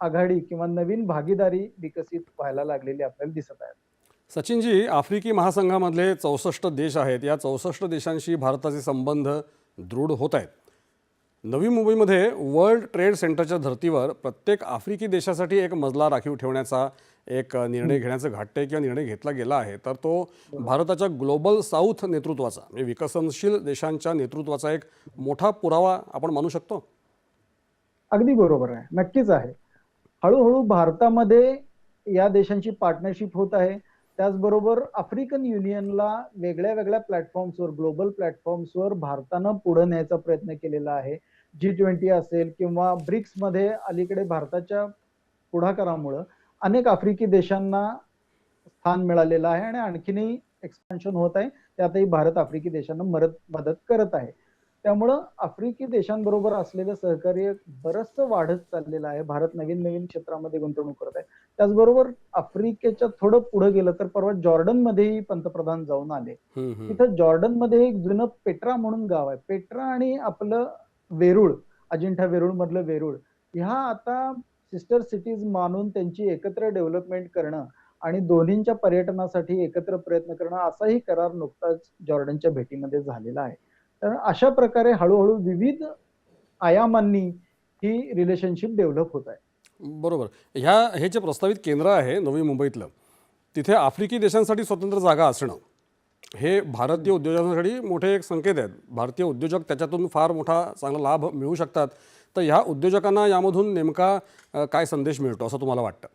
आघाडी किंवा नवीन भागीदारी विकसित व्हायला लागलेली आपल्याला दिसत आहे. सचिनजी आफ्रिकी महासंघामधले चौसष्ट देश आहेत. या चौसष्ट देशांशी भारताचे संबंध दृढ होत आहेत. नवी मुंबईमध्ये वर्ल्ड ट्रेड सेंटरच्या धर्तीवर प्रत्येक आफ्रिकी देशासाठी एक मजला राखीव ठेवण्याचा एक निर्णय घेण्याचं घाटते किंवा निर्णय घेतला गेला आहे. तर तो भारताच्या ग्लोबल साऊथ नेतृत्वाचा म्हणजे विकसनशील देशांच्या नेतृत्वाचा एक मोठा पुरावा आपण मानू शकतो? अगदी बरोबर आहे. नक्कीच आहे. हळूहळू भारतामध्ये या देशांची पार्टनरशिप होत आहे. त्याचबरोबर आफ्रिकन युनियनला वेगळ्या वेगळ्या प्लॅटफॉर्म्सवर ग्लोबल प्लॅटफॉर्म्सवर भारतानं पुढे न्यायचा प्रयत्न केलेला आहे. जी ट्वेंटी असेल किंवा ब्रिक्समध्ये अलीकडे भारताच्या पुढाकारामुळं अनेक आफ्रिकी देशांना स्थान मिळालेलं आहे आणि आणखीनही एक्सपान्शन होत आहे. त्यातही भारत आफ्रिकी देशांना मदत मदत करत आहे. त्यामुळं आफ्रिकी देशांबरोबर असलेलं सहकार्य बरचसं वाढत चाललेलं आहे. भारत नवीन नवीन क्षेत्रामध्ये गुंतवणूक करत आहे. त्याचबरोबर आफ्रिकेच्या थोडं पुढे गेलं तर परवा जॉर्डन मध्येही पंतप्रधान जाऊन आले. तिथं जॉर्डनमध्ये एक जुनं पेट्रा म्हणून गाव आहे. पेट्रा आणि आपलं वेरूळ अजिंठा वेरूळ मधलं वेरूळ ह्या आता सिस्टर सिटीज मानून त्यांची एकत्र डेव्हलपमेंट करणं आणि दोन्हींच्या पर्यटनासाठी एकत्र प्रयत्न करणं असाही करार नुकताच जॉर्डनच्या भेटीमध्ये झालेला आहे. तर अशा प्रकारे हळूहळू विविध आयामांनी ही रिलेशनशिप डेव्हलप होत आहे. बरोबर. ह्या हे जे प्रस्तावित केंद्र आहे नवी मुंबईतलं तिथे आफ्रिकी देशांसाठी स्वतंत्र जागा असणं हे भारतीय उद्योजकांसाठी मोठे एक संकेत आहेत. भारतीय उद्योजक त्याच्यातून फार मोठा चांगला लाभ मिळू शकतात. तर ह्या उद्योजकांना यामधून नेमका काय संदेश मिळतो असं तुम्हाला वाटतं?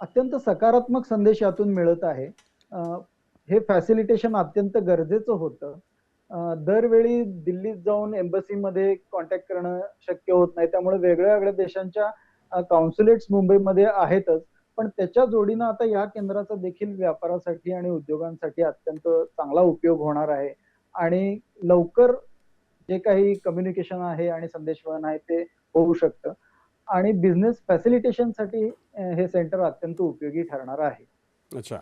अत्यंत सकारात्मक संदेश यातून मिळत आहे. हे फॅसिलिटेशन अत्यंत गरजेचं होतं. दरवेळी दिल्लीत जाऊन एम्बसीमध्ये कॉन्टॅक्ट करणं शक्य होत नाही. त्यामुळे वेगळ्या वेगळ्या देशांच्या कॉन्सुलेट्स मुंबईमध्ये आहेतच. पण त्याच्या जोडीनं आता या केंद्राचा देखील व्यापारासाठी आणि उद्योगांसाठी अत्यंत चांगला उपयोग होणार आहे. आणि लवकर जे काही कम्युनिकेशन आहे आणि संदेशवहन आहे ते होऊ शकतं. आणि बिझनेस फॅसिलिटेशनसाठी हे सेंटर अत्यंत उपयोगी ठरणार आहे. अच्छा.